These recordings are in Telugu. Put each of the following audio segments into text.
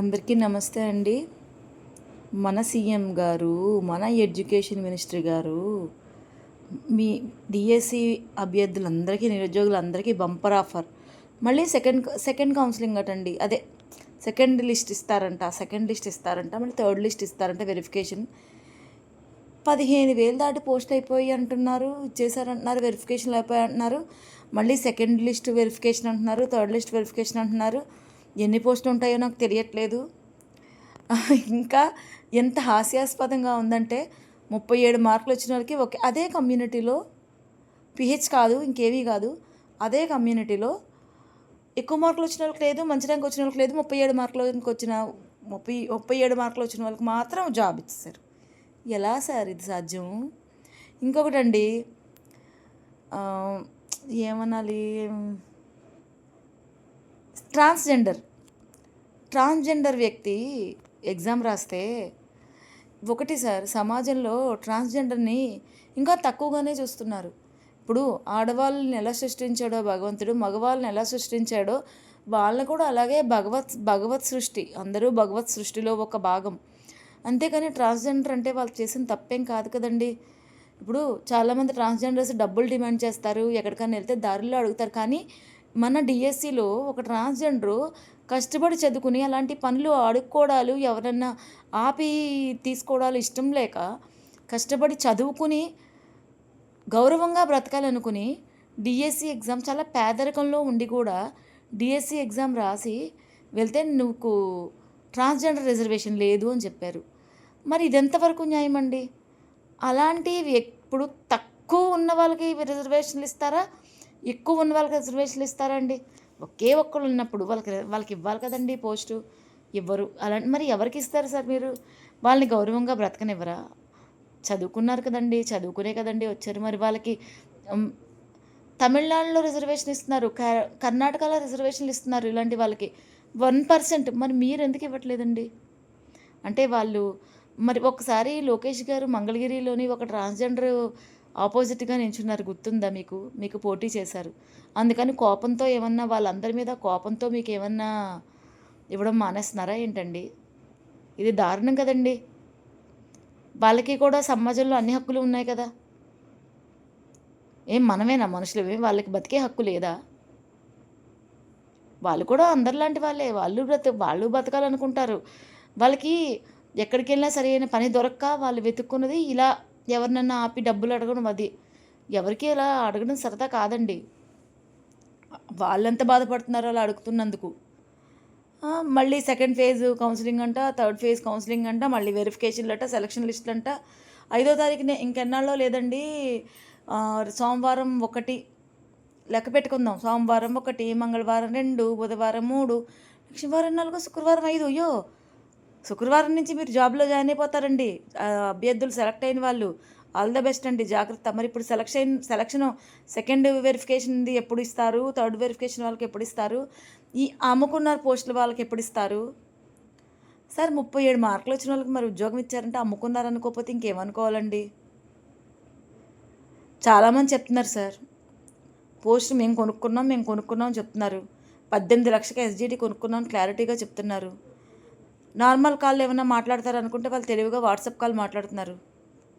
అందరికీ నమస్తే అండి. మన సీఎం గారు మన ఎడ్యుకేషన్ మినిస్టర్ గారు మీ డిఎస్సి అభ్యర్థులందరికీ నిరుద్యోగులందరికీ బంపర్ ఆఫర్. మళ్ళీ సెకండ్ సెకండ్ కౌన్సిలింగ్ అటండి. అదే సెకండ్ లిస్ట్ ఇస్తారంట సెకండ్ లిస్ట్ ఇస్తారంట మళ్ళీ థర్డ్ లిస్ట్ ఇస్తారంట వెరిఫికేషన్. పదిహేను వేలు దాటి పోస్ట్ అయిపోయి అంటున్నారు ఇచ్చేసారంటున్నారు వెరిఫికేషన్ అయిపోయి అంటున్నారు. మళ్ళీ సెకండ్ లిస్ట్ వెరిఫికేషన్ అంటున్నారు థర్డ్ లిస్ట్ వెరిఫికేషన్ అంటున్నారు. ఎన్ని పోస్టులు ఉంటాయో నాకు తెలియట్లేదు. ఇంకా ఎంత హాస్యాస్పదంగా ఉందంటే ముప్పై ఏడు మార్కులు వచ్చిన వాళ్ళకి ఒకే అదే కమ్యూనిటీలో పిహెచ్ కాదు ఇంకేమీ కాదు అదే కమ్యూనిటీలో ఎక్కువ మార్కులు వచ్చిన వాళ్ళకి లేదు మంచి ర్యాంక్ వచ్చిన వాళ్ళకి లేదు ముప్పై ఏడు మార్కులకి వచ్చిన ముప్పై ముప్పై ఏడు మార్కులు వచ్చిన వాళ్ళకి మాత్రం జాబ్ ఇచ్చేసారు ఎలా సార్ ఇది సాధ్యం? ఇంకొకటండి ఏమనాలి? ట్రాన్స్జెండర్. ట్రాన్స్జెండర్ వ్యక్తి ఎగ్జామ్ రాస్తే ఒకటి సార్ సమాజంలో ట్రాన్స్జెండర్ని ఇంకా తక్కువగానే చూస్తున్నారు. ఇప్పుడు ఆడవాళ్ళని ఎలా సృష్టించాడో భగవంతుడు మగవాళ్ళని ఎలా సృష్టించాడో వాళ్ళని కూడా అలాగే భగవత్ భగవత్ సృష్టి అందరూ భగవత్ సృష్టిలో ఒక భాగం. అంతేకాని ట్రాన్స్జెండర్ అంటే వాళ్ళు చేసిన తప్పేం కాదు కదండి. ఇప్పుడు చాలామంది ట్రాన్స్జెండర్స్ డబ్బులు డిమాండ్ చేస్తారు ఎక్కడికైనా వెళ్తే దారిలో అడుగుతారు. కానీ మన డిఎస్సిలో ఒక ట్రాన్స్జెండరు కష్టపడి చదువుకుని అలాంటి పనులు అడుక్కోవడాలు ఎవరన్నా ఆపి తీసుకోవడాలు ఇష్టం లేక కష్టపడి చదువుకుని గౌరవంగా బ్రతకాలనుకుని డిఎస్సి ఎగ్జామ్ చాలా పేదరికంలో ఉండి కూడా డిఎస్సి ఎగ్జామ్ రాసి వెళ్తే నువ్వు ట్రాన్స్జెండర్ రిజర్వేషన్ లేదు అని చెప్పారు. మరి ఇది ఎంతవరకు న్యాయం అండి అలాంటివి ఎప్పుడు తక్కువ ఉన్న వాళ్ళకి రిజర్వేషన్లు ఇస్తారా? ఎక్కువ ఉన్న వాళ్ళకి రిజర్వేషన్లు ఇస్తారండి. ఒకే ఒక్కరు ఉన్నప్పుడు వాళ్ళకి వాళ్ళకి ఇవ్వాలి కదండి పోస్టు ఇవ్వరు అలా మరి ఎవరికి ఇస్తారు సార్ మీరు? వాళ్ళని గౌరవంగా బ్రతకనివ్వరా? చదువుకున్నారు కదండి చదువుకునే కదండి వచ్చారు. మరి వాళ్ళకి తమిళనాడులో రిజర్వేషన్ ఇస్తున్నారు కర్ణాటకలో రిజర్వేషన్లు ఇస్తున్నారు ఇలాంటి వాళ్ళకి. వన్ పర్సెంట్ మరి మీరు ఎందుకు ఇవ్వట్లేదండి? అంటే వాళ్ళు మరి ఒకసారి లోకేష్ గారు మంగళగిరిలోని ఒక ట్రాన్స్జెండర్ ఆపోజిట్గా నించున్నారు గుర్తుందా మీకు? మీకు పోటీ చేశారు. అందుకని కోపంతో ఏమన్నా వాళ్ళందరి మీద కోపంతో మీకు ఏమన్నా ఇవ్వడం మానేస్తున్నారా ఏంటండి? ఇది దారుణం కదండి. వాళ్ళకి కూడా సమాజంలో అన్ని హక్కులు ఉన్నాయి కదా. ఏం మనమేనా మనుషులమే వాళ్ళకి బతికే హక్కు లేదా? వాళ్ళు కూడా అందరిలాంటి వాళ్ళే. వాళ్ళు బ్రత వాళ్ళు బతకాలనుకుంటారు. వాళ్ళకి ఎక్కడికి వెళ్ళినా సరైన పని దొరక్క వాళ్ళు వెతుక్కున్నది ఇలా ఎవరినన్నా ఆపి డబ్బులు అడగడం అది. ఎవరికి ఇలా అడగడం సరదా కాదండి. వాళ్ళెంత బాధపడుతున్నారో అలా అడుగుతున్నందుకు. మళ్ళీ సెకండ్ ఫేజ్ కౌన్సిలింగ్ అంట థర్డ్ ఫేజ్ కౌన్సిలింగ్ అంట మళ్ళీ వెరిఫికేషన్లు అంట సెలక్షన్ లిస్టులు అంట ఐదో తారీఖునే ఇంకెన్నాళ్ళో లేదండి సోమవారం ఒకటి లెక్క పెట్టుకుందాం. సోమవారం ఒకటి మంగళవారం రెండు బుధవారం మూడు లక్షవారం నాలుగు శుక్రవారం ఐదు. అయ్యో! శుక్రవారం నుంచి మీరు జాబ్లో జాయిన్ అయిపోతారండి. అభ్యర్థులు సెలెక్ట్ అయిన వాళ్ళు. ఆల్ ద బెస్ట్ అండి. జాగ్రత్త. మరి ఇప్పుడు సెలక్షన్ సెలక్షన్ సెకండ్ వెరిఫికేషన్ది ఎప్పుడు ఇస్తారు? థర్డ్ వెరిఫికేషన్ వాళ్ళకి ఎప్పుడు ఇస్తారు? ఈ అమ్ముకున్నారు పోస్టులు వాళ్ళకి ఎప్పుడు ఇస్తారు? సార్ ముప్పై ఏడు మార్కులు వచ్చిన వాళ్ళకి మరి ఉద్యోగం ఇచ్చారంటే అమ్ముకున్నారు అనుకోకపోతే ఇంకేమనుకోవాలండి? చాలామంది చెప్తున్నారు సార్. పోస్ట్ మేము కొనుక్కున్నాం మేము కొనుక్కున్నాం అని చెప్తున్నారు. పద్దెనిమిది లక్షలకి ఎస్జీడీ కొనుక్కున్నాం క్లారిటీగా చెప్తున్నారు. నార్మల్ కాల్ ఏమైనా మాట్లాడతారు అనుకుంటే వాళ్ళు తెలివిగా వాట్సాప్ కాల్ మాట్లాడుతున్నారు.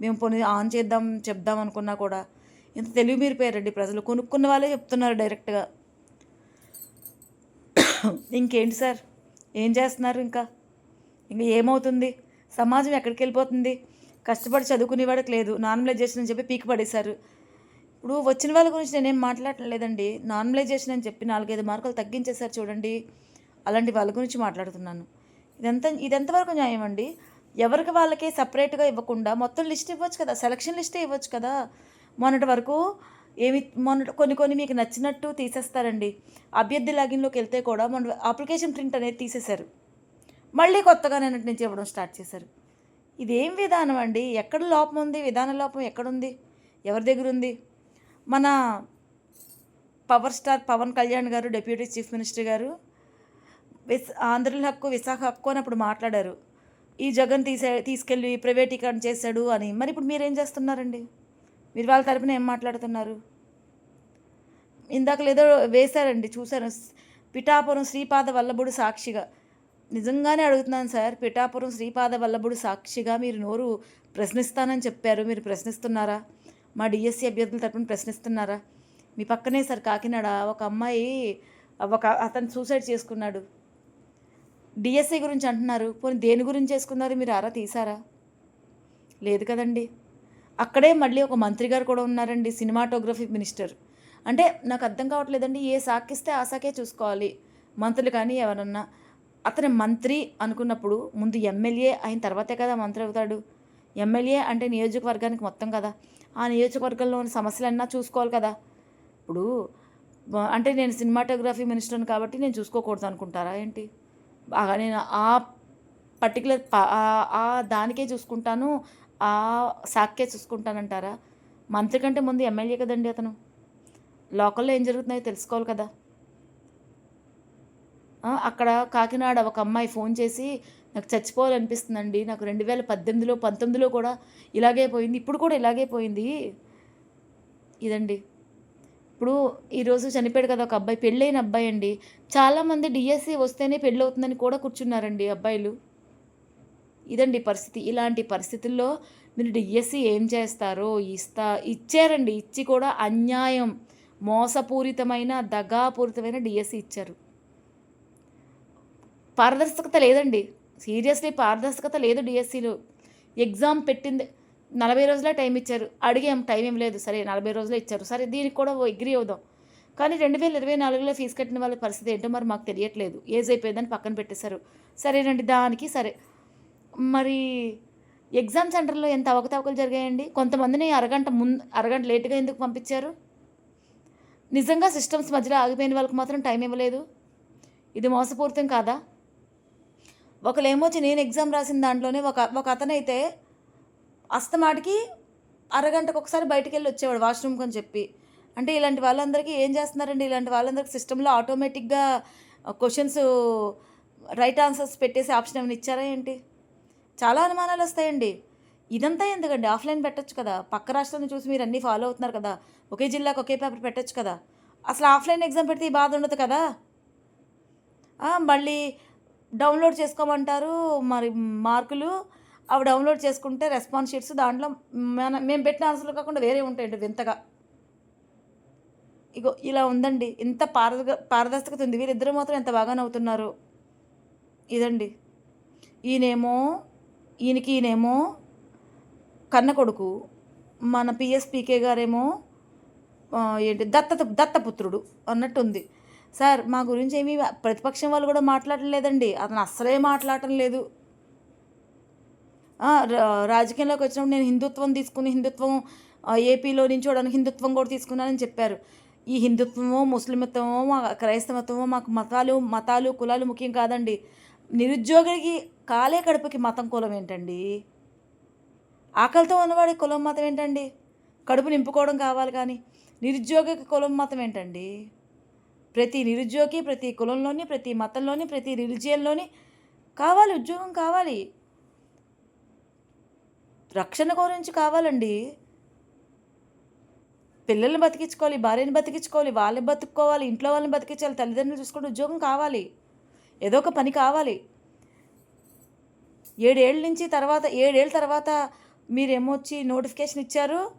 మేము పోనీ ఆన్ చేద్దాం చెప్దాం అనుకున్నా కూడా ఇంత తెలివి మీరు పేరండి ప్రజలు. కొనుక్కున్న వాళ్ళే చెప్తున్నారు డైరెక్ట్గా. ఇంకేంటి సార్? ఏం చేస్తున్నారు ఇంకా? ఇంకా ఏమవుతుంది? సమాజం ఎక్కడికి వెళ్ళిపోతుంది? కష్టపడి చదువుకునేవాడికి లేదు. నార్మలైజేషన్ అని చెప్పి పీక్ పడేశారు. ఇప్పుడు వచ్చిన వాళ్ళ గురించి నేనేం మాట్లాడలేదండి నార్మలైజేషన్ అని చెప్పి నాలుగైదు మార్కులు తగ్గించేశారు చూడండి. అలాంటి వాళ్ళ గురించి మాట్లాడుతున్నాను. ఇదంతా ఇదెంతవరకు న్యాయం అండి. ఎవరికి వాళ్ళకి సపరేట్గా ఇవ్వకుండా మొత్తం లిస్ట్ ఇవ్వచ్చు కదా సెలక్షన్ లిస్టే ఇవ్వచ్చు కదా. మొన్నటి వరకు ఏమి మొన్న కొన్ని కొన్ని మీకు నచ్చినట్టు తీసేస్తారండి. అభ్యర్థి లాగిన్లోకి వెళ్తే కూడా మొన్న అప్లికేషన్ ప్రింట్ అనేది తీసేశారు. మళ్ళీ కొత్తగా నిన్నటి నుంచి ఇవ్వడం స్టార్ట్ చేశారు. ఇదేం విధానం అండి? ఎక్కడ లోపం ఉంది? విధాన లోపం ఎక్కడుంది? ఎవరి దగ్గర ఉంది? మన పవర్ స్టార్ పవన్ కళ్యాణ్ గారు డెప్యూటీ చీఫ్ మినిస్టర్ గారు విస్ ఆంధ్రుల హక్కు విశాఖ హక్కు అని అప్పుడు మాట్లాడారు. ఈ జగన్ తీసే తీసుకెళ్ళి ప్రైవేటీకరణ చేశాడు అని. మరి ఇప్పుడు మీరేం చేస్తున్నారండి? మీరు వాళ్ళ తరపున ఏం మాట్లాడుతున్నారు? ఇందాకలేదో వేశారండి చూశాను. పిఠాపురం శ్రీపాద వల్లభుడు సాక్షిగా. నిజంగానే అడుగుతున్నాను సార్ పిఠాపురం శ్రీపాద వల్లభుడు సాక్షిగా మీరు నోరు ప్రశ్నిస్తానని చెప్పారు. మీరు ప్రశ్నిస్తున్నారా? మా డిఎస్సి అభ్యర్థుల తరపున ప్రశ్నిస్తున్నారా? మీ పక్కనే సార్ కాకినాడ ఒక అమ్మాయి ఒక అతను సూసైడ్ చేసుకున్నాడు. డిఎస్సి గురించి అంటున్నారు. పోనీ దేని గురించి చేసుకున్నారు? మీరు ఆరా తీసారా? లేదు కదండి. అక్కడే మళ్ళీ ఒక మంత్రి గారు కూడా ఉన్నారండి సినిమాటోగ్రఫీ మినిస్టర్. అంటే నాకు అర్థం కావట్లేదండి ఏ సాకిస్తే ఆ సాకే చూసుకోవాలి. మంత్రులు కానీ ఎవరన్నా. అతని మంత్రి అనుకున్నప్పుడు ముందు ఎమ్మెల్యే అయిన తర్వాతే కదా మంత్రి అవుతాడు. ఎమ్మెల్యే అంటే నియోజకవర్గానికి మొత్తం కదా. ఆ నియోజకవర్గంలోని సమస్యలన్నా చూసుకోవాలి కదా. ఇప్పుడు అంటే నేను సినిమాటోగ్రఫీ మినిస్టర్ని కాబట్టి నేను చూసుకోకూడదు అనుకుంటారా ఏంటి? నేను ఆ పర్టికులర్ ఆ దానికే చూసుకుంటాను ఆ శాఖకే చూసుకుంటానంటారా? మంత్రి కంటే ముందు ఎమ్మెల్యే కదండి అతను. లోకల్లో ఏం జరుగుతున్నాయో తెలుసుకోవాలి కదా. అక్కడ కాకినాడ ఒక అమ్మాయి ఫోన్ చేసి నాకు చచ్చిపోవాలనిపిస్తుందండి నాకు రెండు వేల పద్దెనిమిదిలో పంతొమ్మిదిలో కూడా ఇలాగే పోయింది ఇప్పుడు కూడా ఇలాగే పోయింది. ఇదండి. ఇప్పుడు ఈరోజు చనిపోయాడు కదా ఒక అబ్బాయి పెళ్ళైన అబ్బాయి అండి. చాలామంది డిఎస్సి వస్తేనే పెళ్ళి అవుతుందని కూడా కూర్చున్నారండి అబ్బాయిలు. ఇదండి పరిస్థితి. ఇలాంటి పరిస్థితుల్లో మీరు డిఎస్సి ఏం చేస్తారో ఇస్తా ఇచ్చారండి. ఇచ్చి కూడా అన్యాయం మోసపూరితమైన దగాపూరితమైన డిఎస్సి ఇచ్చారు. పారదర్శకత లేదండి. సీరియస్లీ పారదర్శకత లేదు డిఎస్సిలో ఎగ్జామ్ పెట్టింది నలభై రోజులే టైం ఇచ్చారు. అడిగాం టైం ఏం లేదు. సరే నలభై రోజులే ఇచ్చారు. సరే దీనికి కూడా ఎగ్రీ అవుదాం. కానీ రెండు వేల ఇరవై నాలుగులో ఫీజు కట్టిన వాళ్ళ పరిస్థితి ఏంటో మరి మాకు తెలియట్లేదు. ఏజ్ అయిపోయిందని పక్కన పెట్టేశారు. సరేనండి దానికి సరే. మరి ఎగ్జామ్ సెంటర్లో ఎంత అవకతవకలు జరిగాయండి? కొంతమందిని అరగంట ముందు అరగంట లేటుగా ఎందుకు పంపించారు? నిజంగా సిస్టమ్స్ మధ్యలో ఆగిపోయిన వాళ్ళకి మాత్రం టైం ఇవ్వలేదు. ఇది మోసపూరితం కాదా? ఒకళ్ళేమో వచ్చి నేను ఎగ్జామ్ రాసిన దాంట్లోనే ఒక ఒక అతనైతే అస్తమాటికి అరగంటకు ఒకసారి బయటికి వెళ్ళి వచ్చేవాడు వాష్రూమ్కి అని చెప్పి. అంటే ఇలాంటి వాళ్ళందరికీ ఏం చేస్తున్నారండి? ఇలాంటి వాళ్ళందరికీ సిస్టంలో ఆటోమేటిక్గా క్వశ్చన్స్ రైట్ ఆన్సర్స్ పెట్టేసి ఆప్షన్ ఏమైనా ఇచ్చారా ఏంటి? చాలా అనుమానాలు వస్తాయండి. ఇదంతా ఎందుకండి? ఆఫ్లైన్ పెట్టచ్చు కదా. పక్క రాష్ట్రాన్ని చూసి మీరు అన్నీ ఫాలో అవుతున్నారు కదా. ఒకే జిల్లాకు ఒకే పేపర్ పెట్టచ్చు కదా. అసలు ఆఫ్లైన్ ఎగ్జామ్ పెడితే ఈ బాధ ఉండదు కదా? మళ్ళీ డౌన్లోడ్ చేసుకోమంటారు మరి మార్కులు అవి డౌన్లోడ్ చేసుకుంటే రెస్పాన్స్ షీట్స్ దాంట్లో మన మేము పెట్టిన ఆన్సర్లు కాకుండా వేరే ఉంటాయండి వింతగా. ఇగో ఇలా ఉందండి. ఇంత పారద పారదర్శకత ఉంది. వీరిద్దరూ మాత్రం ఎంత బాగా నవ్వుతున్నారు. ఇదండి. ఈయనేమో ఈయనకి ఈయనేమో కన్న కొడుకు మన పిఎస్పీకే గారేమో ఏంటి దత్తత దత్తపుత్రుడు అన్నట్టు ఉంది సార్ మా గురించి ఏమీ ప్రతిపక్షం వాళ్ళు కూడా మాట్లాడటం లేదండి అతను అస్సలే మాట్లాడటం లేదు. రాజకీయంలోకి వచ్చినప్పుడు నేను హిందుత్వం తీసుకుని హిందుత్వం ఏపీలో ఏపీలో నించోడానికి హిందుత్వం కూడా తీసుకున్నానని చెప్పారు. ఈ హిందుత్వమో ముస్లిమత్వమో మా క్రైస్తవత్వమో మాకు మతాలు మతాలు కులాలు ముఖ్యం కాదండి. నిరుద్యోగికి కాలే కడుపుకి మతం కులం ఏంటండి? ఆకలితో ఉన్నవాడి కులం మతం ఏంటండి? కడుపు నింపుకోవడం కావాలి కానీ నిరుద్యోగికి కులం మతం ఏంటండి? ప్రతి నిరుద్యోగి ప్రతి కులంలోని ప్రతి మతంలోని ప్రతి రిలిజియన్లోని కావాలి ఉద్యోగం కావాలి. రక్షణ గురించి కావాలండి. పిల్లల్ని బతికించుకోవాలి భార్యని బతికించుకోవాలి వాళ్ళని బతుక్కోవాలి ఇంట్లో వాళ్ళని బతికించాలి తల్లిదండ్రులు చూసుకుంటే ఉద్యోగం కావాలి ఏదో ఒక పని కావాలి. ఏడేళ్ళ నుంచి తర్వాత ఏడేళ్ళ తర్వాత మీరేమొచ్చి నోటిఫికేషన్ ఇచ్చారు?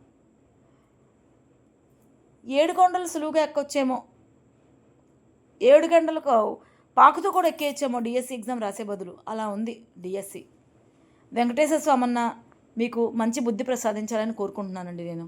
ఏడు కొండలు సులువుగా ఎక్కొచ్చేమో. ఏడు గంటలకు పాకుతో కూడా ఎక్కేయచ్చేమో డిఎస్సి ఎగ్జామ్ రాసే బదులు. అలా ఉంది డిఎస్సి. వెంకటేశ్వర స్వామన్న మీకు మంచి బుద్ధి ప్రసాదించాలని కోరుకుంటున్నానండి నేను.